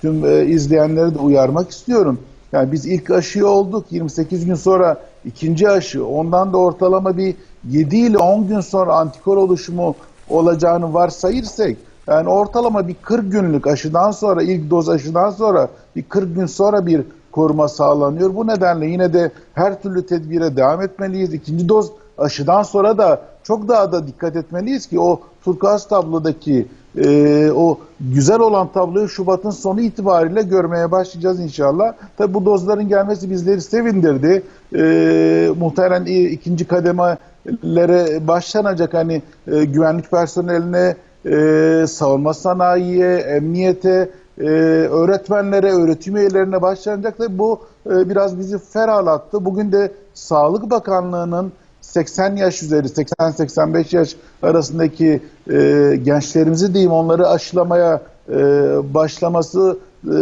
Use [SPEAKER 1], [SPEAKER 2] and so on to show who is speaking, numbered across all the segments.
[SPEAKER 1] tüm e, izleyenleri de uyarmak istiyorum. Yani biz ilk aşıyı olduk 28 gün sonra ikinci aşı ondan da ortalama bir 7 ile 10 gün sonra antikor oluşumu olacağını varsayırsak yani ortalama bir 40 günlük aşıdan sonra ilk doz aşıdan sonra bir 40 gün sonra bir koruma sağlanıyor. Bu nedenle yine de her türlü tedbire devam etmeliyiz. İkinci doz aşıdan sonra da çok daha da dikkat etmeliyiz ki o turkuaz tablodaki e, o güzel olan tabloyu Şubat'ın sonu itibariyle görmeye başlayacağız inşallah. Tabi bu dozların gelmesi bizleri sevindirdi. E, muhtemelen ikinci kademelere başlanacak hani e, güvenlik personeline, e, savunma sanayiye, emniyete, e, öğretmenlere, öğretim üyelerine başlanacak. Tabii bu e, biraz bizi ferahlattı. Bugün de Sağlık Bakanlığı'nın 80 yaş üzeri, 80-85 yaş arasındaki e, gençlerimizi diyeyim onları aşılamaya e, başlaması e,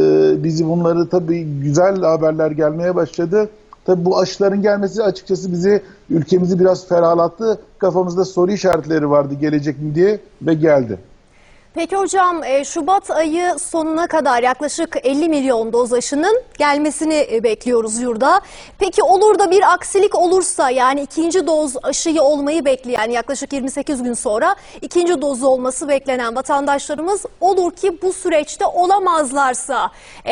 [SPEAKER 1] bizi bunları tabii güzel haberler gelmeye başladı. Tabii bu aşıların gelmesi açıkçası bizi ülkemizi biraz ferahlattı. Kafamızda soru işaretleri vardı gelecek mi diye ve geldi.
[SPEAKER 2] Peki hocam e, Şubat ayı sonuna kadar yaklaşık 50 milyon doz aşının gelmesini e, bekliyoruz yurda. Peki olur da bir aksilik olursa yani ikinci doz aşıyı olmayı bekleyen yaklaşık 28 gün sonra ikinci dozu olması beklenen vatandaşlarımız olur ki bu süreçte olamazlarsa